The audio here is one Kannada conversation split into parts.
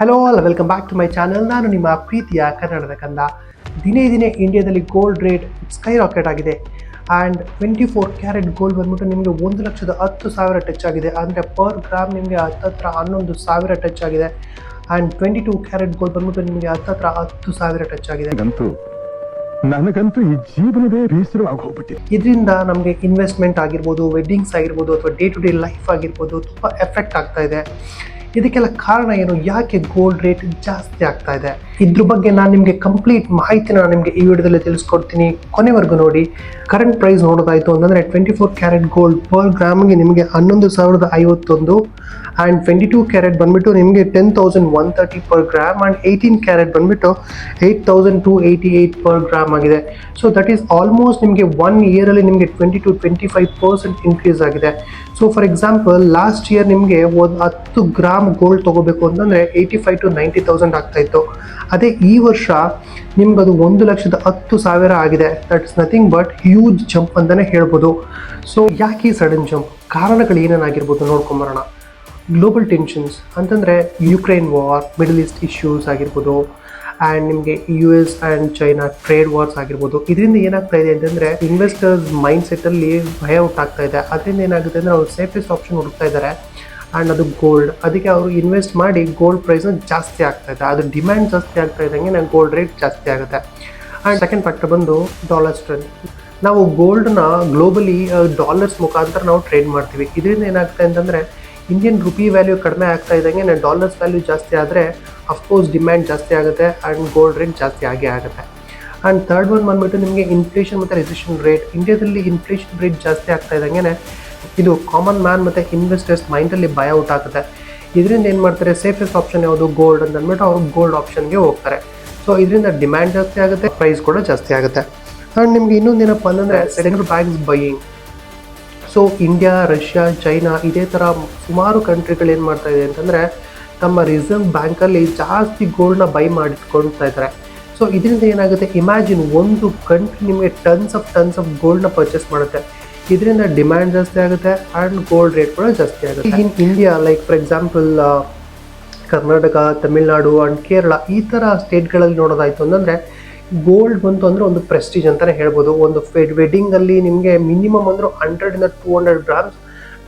Hello all welcome back to my channel ನಾನು ನಿಮ್ಮ ಪ್ರೀತಿಯ ಕನ್ನಡದ ಕಂದ. ದಿನೇ ದಿನೇ ಇಂಡಿಯಾದಲ್ಲಿ ಗೋಲ್ಡ್ ರೇಟ್ ಸ್ಕೈ ರಾಕೆಟ್ ಆಗಿದೆ. And twenty four carat gold ಬಂದ್ಬಿಟ್ಟು ನಿಮಗೆ ಒಂದು ಲಕ್ಷದ ಹತ್ತು ಸಾವಿರ ಟಚ್ ಆಗಿದೆ. ಅಂದರೆ ಪರ್ ಗ್ರಾಮ್ ನಿಮಗೆ ಹತ್ತತ್ರ ಹನ್ನೊಂದು ಸಾವಿರ ಟಚ್ ಆಗಿದೆ. And twenty two carat gold ಬಂದ್ಬಿಟ್ಟು ನಿಮಗೆ ಹತ್ತತ್ರ ಹತ್ತು ಸಾವಿರ ಟಚ್ ಆಗಿದೆ. ನನಗಂತೂ ನನಗಂತೂ ಈ ಜೀವನವೇ ಹೋಗ್ಬಿಟ್ಟಿದೆ ಇದರಿಂದ ನಮಗೆ ಇನ್ವೆಸ್ಟ್ಮೆಂಟ್ ಆಗಿರ್ಬೋದು ವೆಡ್ಡಿಂಗ್ಸ್ ಆಗಿರ್ಬೋದು ಅಥವಾ ಡೇ ಟು ಡೇ ಲೈಫ್ ಆಗಿರ್ಬೋದು ತುಂಬ ಎಫೆಕ್ಟ್ ಆಗ್ತಾ ಇದೆ. ಇದಕ್ಕೆಲ್ಲ ಕಾರಣ ಏನು? ಯಾಕೆ ಗೋಲ್ಡ್ ರೇಟ್ ಜಾಸ್ತಿ ಆಗ್ತಾ ಇದೆ? ಇದ್ರ ಬಗ್ಗೆ ನಾನು ನಿಮಗೆ ಕಂಪ್ಲೀಟ್ ಮಾಹಿತಿನ ನಾನು ನಿಮಗೆ ಈ ವಿಡಿಯೋದಲ್ಲಿ ತಿಳಿಸ್ಕೊಡ್ತೀನಿ. ಕೊನೆವರೆಗೂ ನೋಡಿ ಕರೆಂಟ್ ಪ್ರೈಸ್ ನೋಡೋದಾಯಿತು ಅಂತಂದರೆ twenty four carat gold per ಗ್ರಾಮ್ಗೆ ನಿಮಗೆ ಹನ್ನೊಂದು ಸಾವಿರದ ಐವತ್ತೊಂದು ಆ್ಯಂಡ್ ಟ್ವೆಂಟಿ ಟೂ ಕ್ಯಾರೆಟ್ ಬಂದುಬಿಟ್ಟು ನಿಮಗೆ ten thousand one thirty per gram and eighteen carat ಬಂದುಬಿಟ್ಟು eight thousand two eighty eight per gram ಆಗಿದೆ. ಸೊ ದಟ್ ಈಸ್ ಆಲ್ಮೋಸ್ಟ್ ನಿಮಗೆ ಒನ್ ಇಯರಲ್ಲಿ ನಿಮಗೆ twenty two twenty five percent increase ಆಗಿದೆ. So for example last year ನಿಮಗೆ ಒಂದು ಹತ್ತು ಗ್ರಾಮ್ ಗೋಲ್ಡ್ ತಗೋಬೇಕು ಅಂತಂದರೆ eighty five to ninety thousand ಆಗ್ತಾಯಿತ್ತು ಅದೇ ಈ ವರ್ಷ ನಿಮ್ಗೆ ಅದು ಒಂದು ಲಕ್ಷದ ಹತ್ತು ಸಾವಿರ ಆಗಿದೆ. That's nothing but huge jump ಅಂತಲೇ ಹೇಳ್ಬೋದು. ಸೊ ಯಾಕೆ ಈ ಸಡನ್ ಜಂಪ್ ಕಾರಣಗಳು ಏನೇನಾಗಿರ್ಬೋದು ನೋಡ್ಕೊಂಬರೋಣ ಗ್ಲೋಬಲ್ ಟೆನ್ಷನ್ಸ್ ಅಂತಂದರೆ Ukraine war Middle East issues ಆಗಿರ್ಬೋದು ಆ್ಯಂಡ್ ನಿಮಗೆ U S and China trade wars ಆಗಿರ್ಬೋದು. ಇದರಿಂದ ಏನಾಗ್ತಾ ಇದೆ ಅಂತಂದರೆ ಇನ್ವೆಸ್ಟರ್ಸ್ ಮೈಂಡ್ ಸೆಟ್ಟಲ್ಲಿ ಭಯ ಉಂಟಾಗ್ತಾ ಇದೆ. ಅದರಿಂದ ಏನಾಗುತ್ತೆ ಅಂದರೆ ಅವ್ರು ಸೇಫೆಸ್ಟ್ ಆಪ್ಷನ್ ಹುಡುಕ್ತಾ ಇದ್ದಾರೆ. ಆ್ಯಂಡ್ ಅದು ಗೋಲ್ಡ್ ಅದಕ್ಕೆ ಅವರು ಇನ್ವೆಸ್ಟ್ ಮಾಡಿ ಗೋಲ್ಡ್ ಪ್ರೈಸ್ನ ಜಾಸ್ತಿ ಆಗ್ತಾ ಇದೆ. ಅದು ಡಿಮ್ಯಾಂಡ್ ಜಾಸ್ತಿ ಆಗ್ತಾ ಇದ್ದಂಗೆ ನಾನು ಗೋಲ್ಡ್ ರೇಟ್ ಜಾಸ್ತಿ ಆಗುತ್ತೆ. ಆ್ಯಂಡ್ ಸೆಕೆಂಡ್ ಫ್ಯಾಕ್ಟರ್ ಬಂದು ಡಾಲರ್ ಸ್ಟ್ರೆಂತ್ ನಾವು ಗೋಲ್ಡ್ನ ಗ್ಲೋಬಲಿ ಡಾಲರ್ಸ್ ಮುಖಾಂತರ ನಾವು ಟ್ರೇಡ್ ಮಾಡ್ತೀವಿ. ಇದರಿಂದ ಏನಾಗ್ತಾ ಅಂತಂದರೆ ಇಂಡಿಯನ್ ರುಪಿ ವ್ಯಾಲ್ಯೂ ಕಡಿಮೆ ಆಗ್ತಾ ಇದ್ದಂಗೆ ನಾನು ಡಾಲರ್ಸ್ ವ್ಯಾಲ್ಯೂ ಜಾಸ್ತಿ ಆದರೆ ಅಫ್ಕೋರ್ಸ್ ಡಿಮ್ಯಾಂಡ್ ಜಾಸ್ತಿ ಆಗುತ್ತೆ ಆ್ಯಂಡ್ ಗೋಲ್ಡ್ ರೇಟ್ ಜಾಸ್ತಿ ಆಗೇ ಆಗುತ್ತೆ. ಆ್ಯಂಡ್ ಥರ್ಡ್ ಒನ್ ಬಂದ್ಬಿಟ್ಟು ನಿಮಗೆ ಇನ್ಫ್ಲೇಷನ್ ಮತ್ತು ರೆಸಿಷನ್ ರೇಟ್ ಇಂಡಿಯಾದಲ್ಲಿ ಇನ್ಫ್ಲೇಷನ್ ರೇಟ್ ಜಾಸ್ತಿ ಆಗ್ತಾ ಇದ್ದಂಗೆ ಇದು ಕಾಮನ್ ಮ್ಯಾನ್ ಮತ್ತು ಇನ್ವೆಸ್ಟರ್ಸ್ ಮೈಂಡಲ್ಲಿ ಭಯ ಔಟಾಗುತ್ತೆ ಇದರಿಂದ ಏನು ಮಾಡ್ತಾರೆ? ಸೇಫೆಸ್ಟ್ ಆಪ್ಷನ್ ಯಾವುದು? ಗೋಲ್ಡ್ ಅಂತ ಅಂದ್ಬಿಟ್ಟು ಅವರು ಗೋಲ್ಡ್ ಆಪ್ಷನ್ಗೆ ಹೋಗ್ತಾರೆ. ಸೊ ಇದರಿಂದ ಡಿಮ್ಯಾಂಡ್ ಜಾಸ್ತಿ ಆಗುತ್ತೆ ಪ್ರೈಸ್ ಕೂಡ ಜಾಸ್ತಿ ಆಗುತ್ತೆ. ಆ್ಯಂಡ್ ನಿಮ್ಗೆ ಇನ್ನೊಂದೇನಪ್ಪ ಅಂತಂದರೆ second banks buying so India Russia China ಇದೇ ಥರ ಸುಮಾರು ಕಂಟ್ರಿಗಳು ಏನು ಮಾಡ್ತಾ ಇದೆ ಅಂತಂದರೆ ತಮ್ಮ ರಿಸರ್ವ್ ಬ್ಯಾಂಕಲ್ಲಿ ಜಾಸ್ತಿ ಗೋಲ್ಡ್ನ ಬೈ ಮಾಡಿಟ್ಕೊಳ್ತಾ ಇದ್ದಾರೆ ಸೊ ಇದರಿಂದ ಏನಾಗುತ್ತೆ? ಇಮ್ಯಾಜಿನ್ ಒಂದು ಕಂಟ್ರಿ ನಿಮಗೆ ಟನ್ಸ್ ಆಫ್ ಟನ್ಸ್ ಆಫ್ ಗೋಲ್ಡ್ನ ಪರ್ಚೇಸ್ ಮಾಡುತ್ತೆ. ಇದರಿಂದ ಡಿಮ್ಯಾಂಡ್ ಜಾಸ್ತಿ ಆಗುತ್ತೆ ಆ್ಯಂಡ್ ಗೋಲ್ಡ್ ರೇಟ್ ಕೂಡ ಜಾಸ್ತಿ ಆಗುತ್ತೆ. In India like for example Karnataka, Tamil Nadu and Kerala, ಈ ಥರ ಸ್ಟೇಟ್ಗಳಲ್ಲಿ ನೋಡೋದಾಯಿತು ಅಂತಂದರೆ ಗೋಲ್ಡ್ ಬಂತು ಅಂದರೆ ಒಂದು ಪ್ರೆಸ್ಟೀಜ್ ಅಂತಲೇ ಹೇಳ್ಬೋದು. ಒಂದು ವೆಡ್ಡಿಂಗಲ್ಲಿ ನಿಮಗೆ ಮಿನಿಮಮ್ ಅಂದರೂ ಹಂಡ್ರೆಡಿಂದ ಟೂ ಹಂಡ್ರೆಡ್ ಗ್ರಾಮ್ಸ್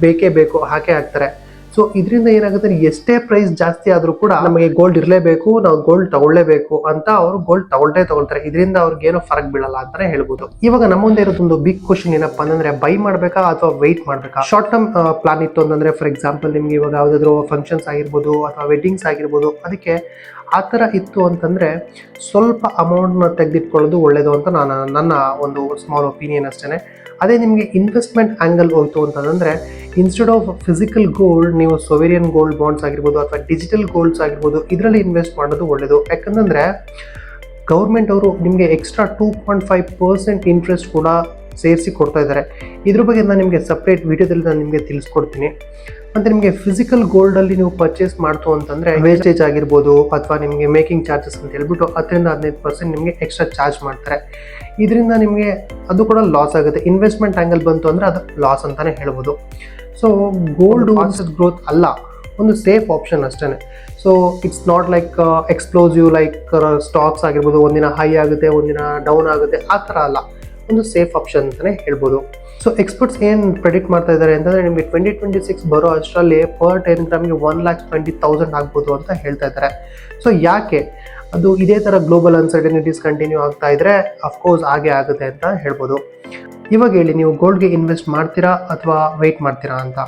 ಬೇಕೇ ಬೇಕು, ಹಾಕೇ ಹಾಕ್ತಾರೆ. ಸೊ ಇದರಿಂದ ಏನಾಗುತ್ತೆ? ಎಷ್ಟೇ ಪ್ರೈಸ್ ಜಾಸ್ತಿ ಆದರೂ ಕೂಡ ನಮಗೆ ಗೋಲ್ಡ್ ಇರಲೇಬೇಕು, ನಾವು ಗೋಲ್ಡ್ ತಗೊಳ್ಳೇಬೇಕು ಅಂತ ಅವರು ಗೋಲ್ಡ್ ತಗೊಳ್ಳೇ ತಗೊಳ್ತಾರೆ. ಇದರಿಂದ ಅವ್ರಿಗೆ ಏನೋ ಫರಕ್ ಬೀಳಲ್ಲ ಅಂತ ಹೇಳ್ಬೋದು. ಇವಾಗ ನಮ್ಮ ಮುಂದೆ ಇರೋದೊಂದು ಬಿಗ್ ಕ್ವಶನ್ ಏನಪ್ಪಾ ಅಂದ್ರೆ ಬೈ ಮಾಡಬೇಕಾ ಅಥವಾ ವೆಯ್ಟ್ ಮಾಡಬೇಕಾ? ಶಾರ್ಟ್ ಟರ್ಮ್ ಪ್ಲಾನ್ ಇತ್ತು ಅಂತಂದ್ರೆ ಫಾರ್ ಎಕ್ಸಾಂಪಲ್ ನಿಮ್ಗೆ ಇವಾಗ ಯಾವ್ದಾದ್ರು ಫಂಕ್ಷನ್ಸ್ ಆಗಿರ್ಬೋದು ಅಥವಾ ವೆಡ್ಡಿಂಗ್ಸ್ ಆಗಿರ್ಬೋದು, ಅದಕ್ಕೆ ಆ ಥರ ಇತ್ತು ಅಂತಂದರೆ, ಸ್ವಲ್ಪ ಅಮೌಂಟ್ನ ತೆಗೆದಿಟ್ಕೊಳ್ಳೋದು ಒಳ್ಳೆಯದು ಅಂತ ನಾನು, ನನ್ನ ಒಂದು ಸ್ಮಾಲ್ ಒಪಿನಿಯನ್ ಅಷ್ಟೇ ಅದೇ ನಿಮಗೆ ಇನ್ವೆಸ್ಟ್ಮೆಂಟ್ ಆ್ಯಂಗಲ್ ಹೋಯ್ತು ಅಂತಂದರೆ ಇನ್ಸ್ಟೆಡ್ ಆಫ್ ಫಿಸಿಕಲ್ ಗೋಲ್ಡ್ ನೀವು ಸೊವೇರಿಯನ್ ಗೋಲ್ಡ್ ಬಾಂಡ್ಸ್ ಆಗಿರ್ಬೋದು ಅಥವಾ ಡಿಜಿಟಲ್ ಗೋಲ್ಡ್ಸ್ ಆಗಿರ್ಬೋದು, ಇದರಲ್ಲಿ ಇನ್ವೆಸ್ಟ್ ಮಾಡೋದು ಒಳ್ಳೆಯದು ಯಾಕಂತಂದರೆ ಗೌರ್ಮೆಂಟ್ ಅವರು ನಿಮಗೆ extra two point five percent interest ಕೂಡ ಸೇರಿಸಿ ಕೊಡ್ತಾ ಇದ್ದಾರೆ. ಇದ್ರ ಬಗ್ಗೆ ನಾನು ನಿಮಗೆ ಸಪ್ರೇಟ್ ವಿಡಿಯೋದಲ್ಲಿ ನಾನು ನಿಮಗೆ ತಿಳಿಸ್ಕೊಡ್ತೀನಿ. ಮತ್ತು ನಿಮಗೆ ಫಿಸಿಕಲ್ ಗೋಲ್ಡಲ್ಲಿ ನೀವು ಪರ್ಚೇಸ್ ಮಾಡ್ತು ಅಂತಂದರೆ ವೇಸ್ಟೇಜ್ ಆಗಿರ್ಬೋದು ಅಥವಾ ನಿಮಗೆ ಮೇಕಿಂಗ್ ಚಾರ್ಜಸ್ ಅಂತ ಹೇಳ್ಬಿಟ್ಟು ಹತ್ತರಿಂದ ಹದಿನೈದು ಪರ್ಸೆಂಟ್ ನಿಮಗೆ ಎಕ್ಸ್ಟ್ರಾ ಚಾರ್ಜ್ ಮಾಡ್ತಾರೆ. ಇದರಿಂದ ನಿಮಗೆ ಅದು ಕೂಡ ಲಾಸ್ ಆಗುತ್ತೆ. ಇನ್ವೆಸ್ಟ್ಮೆಂಟ್ ಆ್ಯಂಗಲ್ ಬಂತು ಅಂದರೆ ಅದು ಲಾಸ್ ಅಂತಲೇ ಹೇಳ್ಬೋದು. ಸೊ ಗೋಲ್ಡ್ ಆನ್ಸಸ್ ಗ್ರೋತ್ ಅಲ್ಲ ಒಂದು ಸೇಫ್ ಆಪ್ಷನ್ ಅಷ್ಟೇ so it's not like explosive like stocks ಆಗಿರ್ಬೋದು ಒಂದಿನ ಹೈ ಆಗುತ್ತೆ ಒಂದಿನ ಡೌನ್ ಆಗುತ್ತೆ ಆ ಥರ ಅಲ್ಲ. ಒಂದು ಸೇಫ್ ಆಪ್ಷನ್ ಅಂತಲೇ ಹೇಳ್ಬೋದು. ಸೊ ಎಕ್ಸ್ಪರ್ಟ್ಸ್ ಏನು ಪ್ರೆಡಿಕ್ಟ್ ಮಾಡ್ತಾ ಇದ್ದಾರೆ ಅಂತಂದರೆ ನಿಮಗೆ ಟ್ವೆಂಟಿ ಟ್ವೆಂಟಿ ಸಿಕ್ಸ್ ಬರೋ ಅಷ್ಟರಲ್ಲಿ ಪರ್ ಟೆನ್ ಗ್ರಾಮ್ಗೆ ಒನ್ ಲ್ಯಾಕ್ ಟ್ವೆಂಟಿ ತೌಸಂಡ್ ಆಗ್ಬೋದು ಅಂತ ಹೇಳ್ತಾ ಇದ್ದಾರೆ. ಸೊ ಯಾಕೆ? ಅದು ಇದೇ ಥರ ಗ್ಲೋಬಲ್ ಅನ್ಸರ್ಟನಿಟೀಸ್ ಕಂಟಿನ್ಯೂ ಆಗ್ತಾ ಇದ್ರೆ ಅಫ್ಕೋರ್ಸ್ ಹಾಗೆ ಆಗುತ್ತೆ ಅಂತ ಹೇಳ್ಬೋದು. ಇವಾಗ ಹೇಳಿ ನೀವು ಗೋಲ್ಡ್ಗೆ ಇನ್ವೆಸ್ಟ್ ಮಾಡ್ತೀರಾ ಅಥವಾ ವೆಯ್ಟ್ ಮಾಡ್ತೀರಾ ಅಂತ?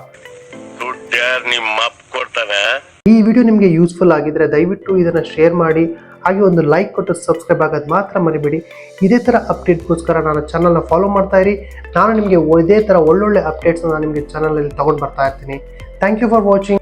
ಈ ವಿಡಿಯೋ ನಿಮಗೆ ಯೂಸ್ಫುಲ್ ಆಗಿದ್ರೆ ದಯವಿಟ್ಟು ಇದನ್ನು ಶೇರ್ ಮಾಡಿ. ಹಾಗೆ ಒಂದು ಲೈಕ್ ಕೊಟ್ಟು ಸಬ್ಸ್ಕ್ರೈಬ್ ಆಗೋದು ಮಾತ್ರ ಮರಿಬೇಡಿ. ಇದೇ ಥರ ಅಪ್ಡೇಟ್ಗೋಸ್ಕರ ನಾನು ಚಾನಲ್ನ ಫಾಲೋ ಮಾಡ್ತಾ ಇರಿ. ನಾನು ನಿಮಗೆ ಇದೇ ಥರ ಒಳ್ಳೊಳ್ಳೆ ಅಪ್ಡೇಟ್ಸ್ನ ನಾನು ನಿಮಗೆ ಚಾನಲಲ್ಲಿ ತೊಗೊಂಡು ಬರ್ತಾ ಇರ್ತೀನಿ. Thank you for watching